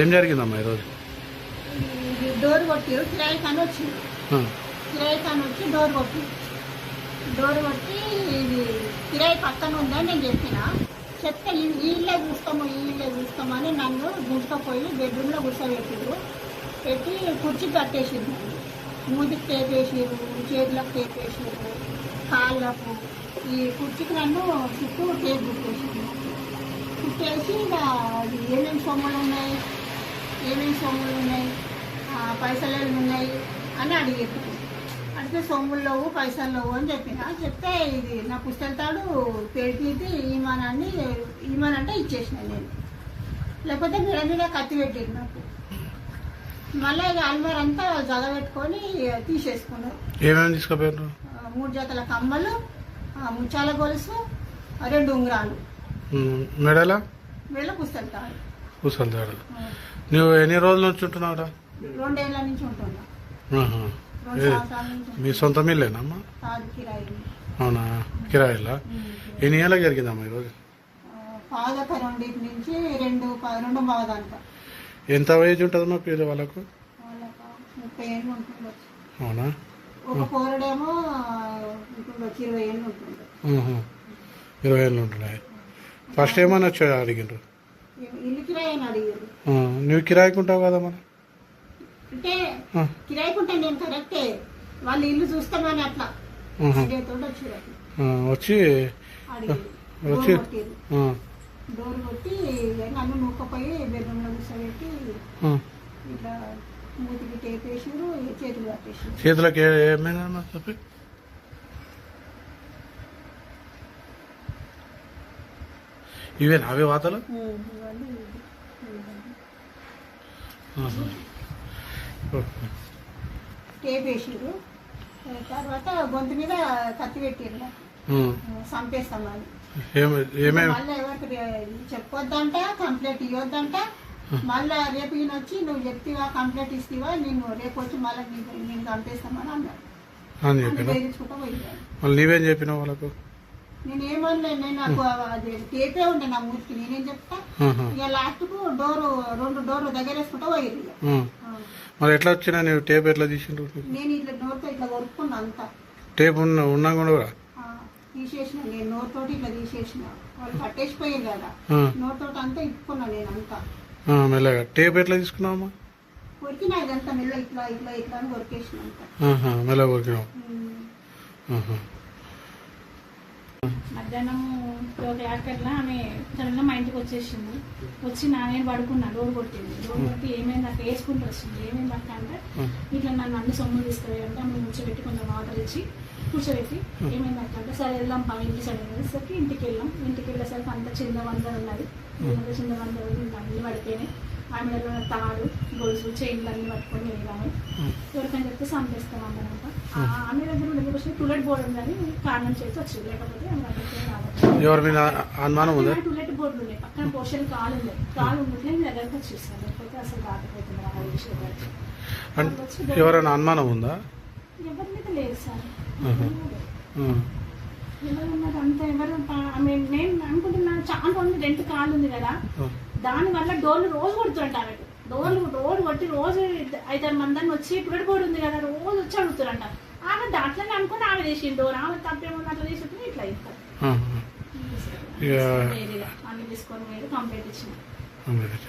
ఏం జరిగిందమ్మా ఈరోజు? డోర్ కొట్టిరు కిరాయి కానీ వచ్చింది. కిరాయి కానీ వచ్చి డోర్ కొట్టి డోర్ కొట్టి ఇది కిరాయి పక్కన ఉందని నేను చెప్పిన. చెప్తే ఇల్లే చూస్తాము ఈ ఇల్లే చూస్తామని నన్ను గుంజుకపోయి బెడ్రూమ్లో కూర్చోబెట్టిరు. పెట్టి కుర్చీ కట్టేసింది. నన్ను మూతికి టేప్ వేసిరు చేతులకు టేప్ వేసిరు కాళ్ళకు. ఈ కుర్చీకి నన్ను చుట్టూ టేప్ కుట్టేసింది కుట్టేసి ఇంకా అది ఏమేమి సొమ్ములు ఉన్నాయి? ఏమేమి సొమ్ములు ఉన్నాయి? పైసలు ఎన్ని ఉన్నాయి? అని అడిగారు అడిగితే సొమ్ములు లేవు పైసలు లేవు అని చెప్పిన. చెప్తే ఇది నా పుస్తకాలు పెడితే ఈమానాన్ని ఈమానంటే ఇచ్చేసిన నేను. లేకపోతే మీద మీద కత్తి పెట్టింది నాకు. మళ్ళీ ఇక అల్మార్ అంతా జగబెట్టుకొని తీసేసుకున్నారు ఏమేమి తీసుకుపోయారు ఆ, మూడు జతల కమ్మలు ముత్యాల గొలుసు రెండు ఉంగరాలు. మెడలా కూసలుతాడు నువ్వు ఎన్ని రోజుల నుంచి ఉంటున్నావురా? మీ సొంత మిల్లేనమ్మా? అవునా? కిరాయిలా? ఎన్ని ఏళ్ళకి జరిగిందమ్మా ఈరోజు? ఎంత ఏజ్ ఉంటుందమ్మా పేరు వాళ్ళకు? అవునా. ఇరవై ఏళ్ళు ఉంటున్నాయి. ఫస్ట్ ఏమని అడిగిండ్రు? ఇ- ఇల్లు కిరాయి అని అడిగారు నువ్వు కిరాయికి ఉంటావు కదా మరి? అంటే ఆ, కిరాయికుంటే నేను కరెక్టే. వాళ్ళు ఇల్లు చూస్తామని అట్లా. ఆహా. తోటి వచ్చారు అట్లా. ఆ, వచ్చి వచ్చి డోర్ కొట్టిరు. ఆ, డోర్ కొట్టి నన్ను నూకపోయి బెడ్రూమ్లో కూర్చోబెట్టి ఆ. ఇట్లా మూతికి టేప్ వేసారు చేతులు కట్టేసారు చేతులకు ఏ- ఏమైందమ్మా చెప్పి? ఇవేనా అవి వాతలు. టేప్ వేసారు తర్వాత గొంతు మీద కత్తి పెట్టారు చెప్పొద్దంట కంప్లైంట్ ఇవ్వద్దంట. మళ్ళా రేపు ఈయన వచ్చి నువ్వు చెప్తివా కంప్లైంట్ ఇస్తావా నేను రేపు వచ్చి మళ్ళీ నేను చంపేస్తామని అన్నాడు. మళ్ళీ నీవేం చెప్పినావు వాళ్ళకు? నేను ఏమనలేదు నేను నాకు అది టేపే ఉండే నా మూతికి నేనేం చెప్తా. ఇక లాస్ట్కు డోరు రెండు డోర్లు దగ్గర వేసుకుంటూ. మరి ఎట్లా వచ్చినా నువ్వు టేప్ ఎట్లా తీసిండ్రు? నేను ఇట్లా నోరుతో ఇట్లా కొరుక్కున్నా అంతా. టేప్ ఉన్న ఉన్నా కూడా తీసేసిన నేను నోరుతోటి ఇట్లా తీసేసిన. వాళ్ళు కట్టేసిపోయారు కదా. నోరుతోటి అంతా ఇప్పుకున్నా నేను అంతా. మెల్లగా. టేప్ ఎట్లా తీసుకున్నావమ్మా? కొరికిన ఇదంతా మెల్ల ఇట్లా ఇట్లా ఇట్లా అని కొరికేసిన అంతా. మెల్లగా కొరికినావు. మధ్యాహ్నం ఒక యాకర్లా ఆమె సడన్గా మా ఇంటికి వచ్చేసింది. వచ్చి నా నేను పడుకున్నా డోర్ కొట్టింది. డోర్ కొట్టి ఏమైంది? అక్కడ వేసుకుంటూ వచ్చింది. ఏమైంది అక్క అంటే ఇట్లా నన్ను అన్ని సొమ్ములు తీసుకుపోయారంటే ఆమె కూర్చోబెట్టి కొంచెం వాటర్ ఇచ్చి కూర్చోబెట్టి ఏమైంది అక్క అంటే సరే వెళ్దాం పా ఇంటి సైడ్ వెళ్ళేసరికి ఇంటికి వెళ్ళాం. ఇంటికి వెళ్ళేసరికి అంత చింద వంద ఉన్నది. అన్ని పడిపోయినాయి. ఉన్న తాడు గొలుసు చైన్లు అన్ని పట్టుకొని వెళ్ళాము. ఎవరికని చెప్తే సంపేస్తాం అన్నమాట ఆమె దగ్గర వచ్చి టూలెట్ బోర్డు ఉందని కారణం చేసి వచ్చింది. లేకపోతే ఎవరి మీద అనుమానం ఉందా? టూలెట్ బోర్డు ఉన్నాయి పక్కన పోషన్ కాలు ఉంది కాలు ఉంటే మీ దగ్గరకు వచ్చేస్తాను లేకపోతే అసలు రాకపోతుంది ఆ విషయం ఎవరైనా అనుమానం ఉందా? ఎవరి మీద లేదు సార్. ఎవరు ఉన్నారు? అంత ఎవరు? నేను అనుకుంటున్నాను చాలా ఉంది రెండు కాలు ఉంది కదా. ఆ. దాని వల్ల డోర్లు రోజు కొడుతుంట ఆమెకు డోర్లు డోర్ కొట్టి రోజు ఐదారు మందిని వచ్చి బోర్డు ఉంది కదా రోజు వచ్చి అడుగుతారంట ఆమె దాంట్లోనే అనుకుని ఆమె చేసింది డోర్. ఆమె తప్పేమో అట్లా చేసి ఇట్లా ఇస్తారు అన్ని తీసుకొని మీరు కంప్లీట్ ఇచ్చిన. అందరికీ.